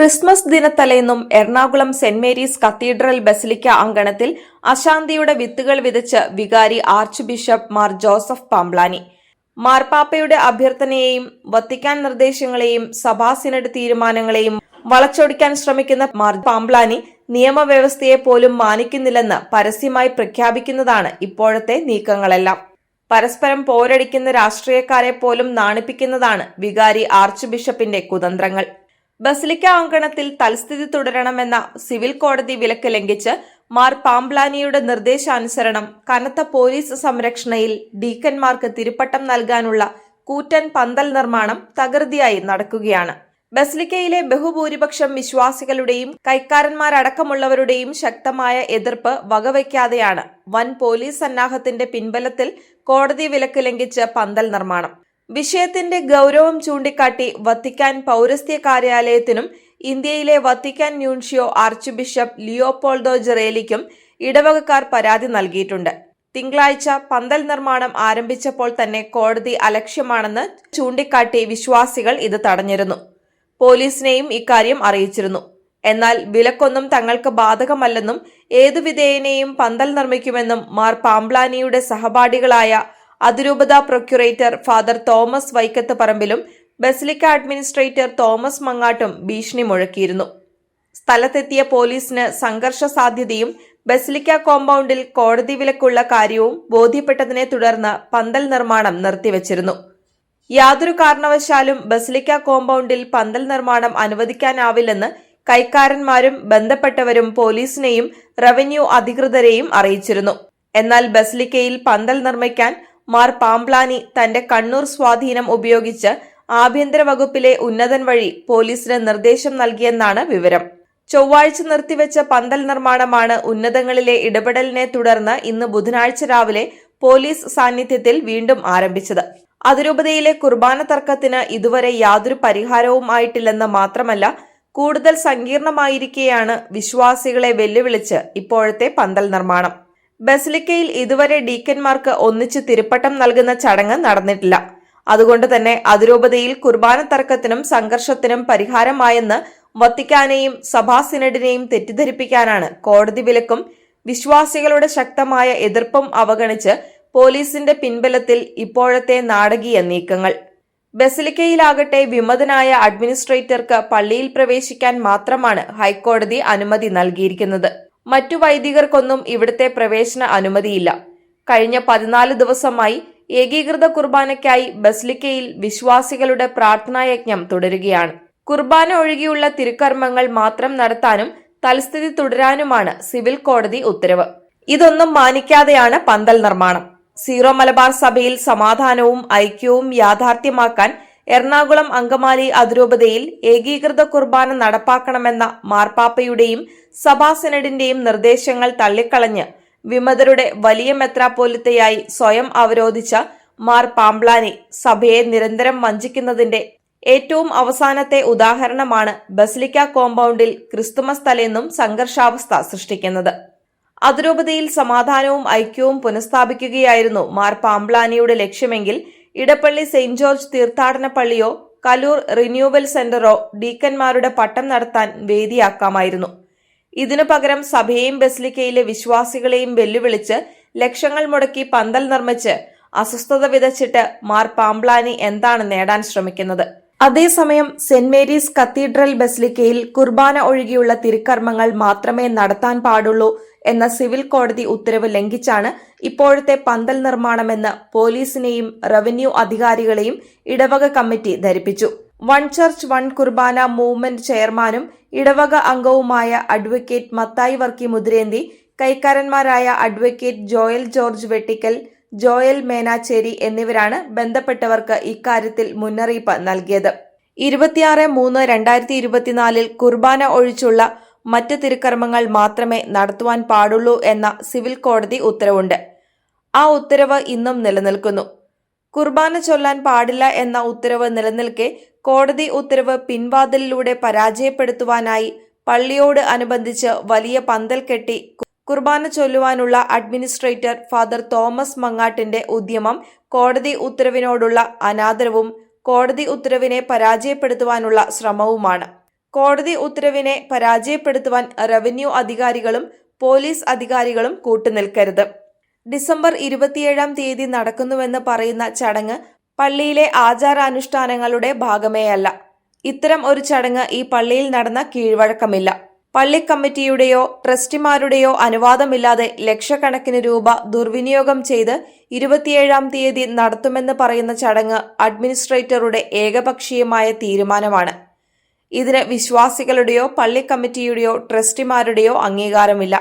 Christmas ദിനത്തലേന്നും Ernakulam saint Mary's cathedral basilica അങ്കണത്തിൽ അശാന്തിയുടെ വിത്തുകൾ വിതച്ച് വികാരി archbishop Mar Joseph Pamplany. മാർപ്പാപ്പയുടെ അഭ്യർത്ഥനയെയും വത്തിക്കാൻ നിർദ്ദേശങ്ങളെയും സഭാ സിനഡ് തീരുമാനങ്ങളെയും വളച്ചൊടിക്കാൻ ശ്രമിക്കുന്ന മാർ പാംബ്ലാനി നിയമവ്യവസ്ഥയെ പോലും മാനിക്കുന്നില്ലെന്ന് പരസ്യമായി പ്രഖ്യാപിക്കുന്നതാണ് ഇപ്പോഴത്തെ നീക്കങ്ങളെല്ലാം. പരസ്പരം പോരടിക്കുന്ന രാഷ്ട്രീയക്കാരെ പോലും നാണിപ്പിക്കുന്നതാണ് വികാരി ആർച്ച് ബിഷപ്പിന്റെ കുതന്ത്രങ്ങൾ. ബസിലിക്ക അങ്കണത്തിൽ തൽസ്ഥിതി തുടരണമെന്ന സിവിൽ കോടതി വിലക്ക് ലംഘിച്ച് മാർ പാംബ്ലാനിയുടെ നിർദ്ദേശാനുസരണം കനത്ത പോലീസ് സംരക്ഷണയിൽ ഡീക്കന്മാർക്ക് തിരുപ്പട്ടം നൽകാനുള്ള കൂറ്റൻ പന്തൽ നിർമ്മാണം തകൃതിയായി നടക്കുകയാണ്. ബസ്ലിക്കയിലെ ബഹുഭൂരിപക്ഷം വിശ്വാസികളുടെയും കൈക്കാരന്മാരടക്കമുള്ളവരുടെയും ശക്തമായ എതിർപ്പ് വകവയ്ക്കാതെയാണ് വൻ പോലീസ് സന്നാഹത്തിന്റെ പിൻബലത്തിൽ കോടതി വിലക്ക് ലംഘിച്ച് പന്തൽ നിർമ്മാണം. വിഷയത്തിന്റെ ഗൗരവം ചൂണ്ടിക്കാട്ടി വത്തിക്കാൻ പൗരസ്ത്യ കാര്യാലയത്തിനും ഇന്ത്യയിലെ Vatican nuncio archbishop Leopoldo ജെറേലിക്കും ഇടവകക്കാർ പരാതി നൽകിയിട്ടുണ്ട്. തിങ്കളാഴ്ച പന്തൽ നിർമ്മാണം ആരംഭിച്ചപ്പോൾ തന്നെ കോടതി അലക്ഷ്യമാണെന്ന് ചൂണ്ടിക്കാട്ടി വിശ്വാസികൾ ഇത് തടഞ്ഞിരുന്നു. പോലീസിനെയും ഇക്കാര്യം അറിയിച്ചിരുന്നു. എന്നാൽ വിലക്കൊന്നും തങ്ങൾക്ക് ബാധകമല്ലെന്നും ഏതു വിധേയനെയും പന്തൽ നിർമ്മിക്കുമെന്നും മാർ പാംബ്ലാനിയുടെ സഹപാഠികളായ അതിരൂപത പ്രൊക്യുറേറ്റർ ഫാദർ തോമസ് വൈക്കത്ത് പറമ്പിലും ബസിലിക്ക അഡ്മിനിസ്ട്രേറ്റർ തോമസ് മങ്ങാട്ടും ഭീഷണി മുഴക്കിയിരുന്നു. സ്ഥലത്തെത്തിയ പോലീസിന് സംഘർഷ സാധ്യതയും ബസിലിക്ക കോമ്പൗണ്ടിൽ കോടതി വിലക്കുള്ള കാര്യവും ബോധ്യപ്പെട്ടതിനെ തുടർന്ന് പന്തൽ നിർമ്മാണം നിർത്തിവച്ചിരുന്നു. യാതൊരു കാരണവശാലും ബസിലിക്ക കോമ്പൗണ്ടിൽ പന്തൽ നിർമ്മാണം അനുവദിക്കാനാവില്ലെന്ന് കൈക്കാരന്മാരും ബന്ധപ്പെട്ടവരും പോലീസിനെയും റവന്യൂ അധികൃതരെയും അറിയിച്ചിരുന്നു. എന്നാൽ ബസിലിക്കയിൽ പന്തൽ നിർമ്മിക്കാൻ മാർ പാംപ്ലാനി തന്റെ കണ്ണൂർ സ്വാധീനം ഉപയോഗിച്ച് ആഭ്യന്തര വകുപ്പിലെ ഉന്നതൻ വഴി പോലീസിന് നിർദ്ദേശം നൽകിയെന്നാണ് വിവരം. ചൊവ്വാഴ്ച നിർത്തിവെച്ച പന്തൽ നിർമ്മാണമാണ് ഉന്നതങ്ങളിലെ ഇടപെടലിനെ തുടർന്ന് ഇന്ന് ബുധനാഴ്ച രാവിലെ പോലീസ് സാന്നിധ്യത്തിൽ വീണ്ടും ആരംഭിച്ചത്. അതിരൂപതയിലെ കുർബാന തർക്കത്തിന് ഇതുവരെ യാതൊരു പരിഹാരവും ആയിട്ടില്ലെന്ന് മാത്രമല്ല കൂടുതൽ സങ്കീർണമായിരിക്കെയാണ് വിശ്വാസികളെ വെല്ലുവിളിച്ച് ഇപ്പോഴത്തെ പന്തൽ നിർമ്മാണം. ബസിലിക്കയിൽ ഇതുവരെ ഡീക്കന്മാർക്ക് ഒന്നിച്ച് തിരുപ്പട്ടം നൽകുന്ന ചടങ്ങ് നടന്നിട്ടില്ല. അതുകൊണ്ട് തന്നെ അതിരൂപതയിൽ കുർബാന തർക്കത്തിനും സംഘർഷത്തിനും പരിഹാരമായെന്ന് വത്തിക്കാനെയും സഭാ സിനഡിനെയും തെറ്റിദ്ധരിപ്പിക്കാനാണ് കോടതി വിലക്കും വിശ്വാസികളുടെ ശക്തമായ എതിർപ്പും അവഗണിച്ച് പോലീസിന്റെ പിൻബലത്തിൽ ഇപ്പോഴത്തെ നാടകീയ നീക്കങ്ങൾ. ബസിലിക്കയിലാകട്ടെ വിമതനായ അഡ്മിനിസ്ട്രേറ്റർക്ക് പള്ളിയിൽ പ്രവേശിക്കാൻ മാത്രമാണ് ഹൈക്കോടതി അനുമതി നൽകിയിരിക്കുന്നത്. മറ്റു വൈദികർക്കൊന്നും ഇവിടുത്തെ പ്രവേശന അനുമതിയില്ല. കഴിഞ്ഞ പതിനാല് ദിവസമായി ഏകീകൃത കുർബാനയ്ക്കായി ബസ്ലിക്കയിൽ വിശ്വാസികളുടെ പ്രാർത്ഥനായജ്ഞം തുടരുകയാണ്. കുർബാന ഒഴികെയുള്ള തിരുക്കർമ്മങ്ങൾ മാത്രം നടത്താനും തൽസ്ഥിതി തുടരാനുമാണ് സിവിൽ കോടതി ഉത്തരവ്. ഇതൊന്നും മാനിക്കാതെയാണ് പന്തൽ നിർമ്മാണം. സീറോ മലബാർ സഭയിൽ സമാധാനവും ഐക്യവും യാഥാർത്ഥ്യമാക്കാൻ എറണാകുളം അങ്കമാലി അതിരൂപതയിൽ ഏകീകൃത കുർബാന നടപ്പാക്കണമെന്ന മാർപ്പാപ്പയുടെയും സഭാ സെനഡിന്റെയും നിർദ്ദേശങ്ങൾ തള്ളിക്കളഞ്ഞ് വിമതരുടെ വലിയ മെത്രാപ്പോലിത്തയായി സ്വയം അവരോധിച്ച മാർ പാംബ്ലാനി സഭയെ നിരന്തരം വഞ്ചിക്കുന്നതിന്റെ ഏറ്റവും അവസാനത്തെ ഉദാഹരണമാണ് ബസ്ലിക്ക കോമ്പൗണ്ടിൽ ക്രിസ്തുമസ് തലേന്നും സംഘർഷാവസ്ഥ സൃഷ്ടിക്കുന്നത്. അതിരൂപതയിൽ സമാധാനവും ഐക്യവും പുനഃസ്ഥാപിക്കുകയായിരുന്നു മാർ പാംബ്ലാനിയുടെ ലക്ഷ്യമെങ്കിൽ ഇടപ്പള്ളി സെയിന്റ് ജോർജ് തീർത്ഥാടന പള്ളിയോ കലൂർ റിന്യൂവൽ സെന്ററോ ഡീക്കന്മാരുടെ പട്ടം നടത്താൻ വേദിയാക്കാമായിരുന്നു. ഇതിനു പകരം സഭയെയും ബസിലിക്കയിലെ വിശ്വാസികളെയും വെല്ലുവിളിച്ച് ലക്ഷങ്ങൾ മുടക്കി പന്തൽ നിർമ്മിച്ച് അസ്വസ്ഥത വിതച്ചിട്ട് മാർ പാംബ്ലാനി എന്താണ് നേടാൻ ശ്രമിക്കുന്നത്? അതേസമയം സെന്റ് മേരീസ് കത്തീഡ്രൽ ബസിലിക്കയിൽ കുർബാന ഒഴികെയുള്ള തിരുക്കർമ്മങ്ങൾ മാത്രമേ നടത്താൻ പാടുള്ളൂ എന്ന സിവിൽ കോടതി ഉത്തരവ് ലംഘിച്ചാണ് ഇപ്പോഴത്തെ പന്തൽ നിർമ്മാണമെന്ന് പോലീസിനെയും റവന്യൂ അധികാരികളെയും ഇടവക കമ്മിറ്റി ധരിപ്പിച്ചു. വൺ ചർച്ച് വൺ കുർബാന മൂവ്മെന്റ് ചെയർമാനും ഇടവക അംഗവുമായ അഡ്വക്കേറ്റ് മത്തായി വർക്കി മുദ്രേന്തി കൈക്കാരന്മാരായ advocate Joel George Vettikkal Joel Menachery എന്നിവരാണ് ബന്ധപ്പെട്ടവർക്ക് ഇക്കാര്യത്തിൽ മുന്നറിയിപ്പ് നൽകിയത്. ഇരുപത്തിയാറ് മൂന്ന് രണ്ടായിരത്തി ഇരുപത്തിനാലിൽ കുർബാന ഒഴിച്ചുള്ള മറ്റ് തിരുക്കർമ്മങ്ങൾ മാത്രമേ നടത്തുവാൻ പാടുള്ളൂ എന്ന സിവിൽ കോടതി ഉത്തരവുണ്ട്. ആ ഉത്തരവ് ഇന്നും നിലനിൽക്കുന്നു. കുർബാന ചൊല്ലാൻ പാടില്ല എന്ന ഉത്തരവ് നിലനിൽക്കെ കോടതി ഉത്തരവ് പിൻവാതിലിലൂടെ പരാജയപ്പെടുത്തുവാനായി പള്ളിയോട് അനുബന്ധിച്ച് വലിയ പന്തൽ കെട്ടി കുർബാന ചൊല്ലുവാനുള്ള അഡ്മിനിസ്ട്രേറ്റർ ഫാദർ തോമസ് മങ്ങാട്ടിന്റെ ഉദ്യമം കോടതി ഉത്തരവിനോടുള്ള അനാദരവും കോടതി ഉത്തരവിനെ പരാജയപ്പെടുത്തുവാനുള്ള ശ്രമവുമാണ്. കോടതി ഉത്തരവിനെ പരാജയപ്പെടുത്തുവാൻ റവന്യൂ അധികാരികളും പോലീസ് അധികാരികളും കൂട്ടുനിൽക്കരുത്. ഡിസംബർ ഇരുപത്തിയേഴാം തീയതി നടക്കുന്നുവെന്ന് പറയുന്ന ചടങ്ങ് പള്ളിയിലെ ആചാരാനുഷ്ഠാനങ്ങളുടെ ഭാഗമേയല്ല. ഇത്തരം ഒരു ചടങ്ങ് ഈ പള്ളിയിൽ നടന്ന കീഴ്വഴക്കമില്ല. പള്ളി കമ്മിറ്റിയുടെയോ ട്രസ്റ്റിമാരുടെയോ അനുവാദമില്ലാതെ ലക്ഷക്കണക്കിന് രൂപ ദുർവിനിയോഗം ചെയ്ത് ഇരുപത്തിയേഴാം തീയതി നടത്തുമെന്ന് പറയുന്ന ചടങ്ങ് അഡ്മിനിസ്ട്രേറ്ററുടെ ഏകപക്ഷീയമായ തീരുമാനമാണ്. ഇതിന് വിശ്വാസികളുടെയോ പള്ളി കമ്മിറ്റിയുടെയോ ട്രസ്റ്റിമാരുടെയോ അംഗീകാരമില്ല.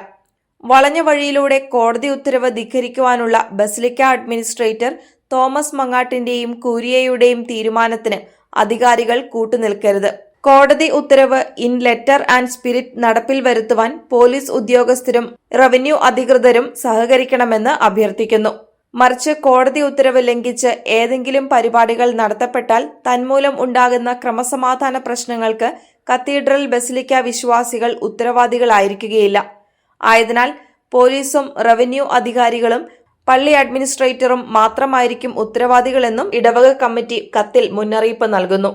വളഞ്ഞ വഴിയിലൂടെ കോടതി ഉത്തരവ് ധിക്കരിക്കുവാനുള്ള ബസിലിക്ക അഡ്മിനിസ്ട്രേറ്റർ തോമസ് മങ്ങാട്ടിന്റെയും കൂരിയയുടെയും തീരുമാനത്തിന് അധികാരികൾ കൂട്ടുനിൽക്കരുത്. കോടതി ഉത്തരവ് ഇൻ ലെറ്റർ ആൻഡ് സ്പിരിറ്റ് നടപ്പിൽ വരുത്തുവാൻ പോലീസ് ഉദ്യോഗസ്ഥരും റവന്യൂ അധികൃതരും സഹകരിക്കണമെന്ന് അഭ്യർത്ഥിക്കുന്നു. മറിച്ച് കോടതി ഉത്തരവ് ലംഘിച്ച് ഏതെങ്കിലും പരിപാടികൾ നടത്തപ്പെട്ടാൽ തന്മൂലം ഉണ്ടാകുന്ന ക്രമസമാധാന പ്രശ്നങ്ങൾക്ക് കത്തീഡ്രൽ ബസിലിക്ക വിശ്വാസികൾ ഉത്തരവാദികളായിരിക്കുകയില്ല. ആയതിനാൽ പോലീസും റവന്യൂ അധികാരികളും പള്ളി അഡ്മിനിസ്ട്രേറ്ററും മാത്രമായിരിക്കും ഉത്തരവാദികളെന്നും ഇടവക കമ്മിറ്റി കത്തിൽ മുന്നറിയിപ്പ് നൽകുന്നു.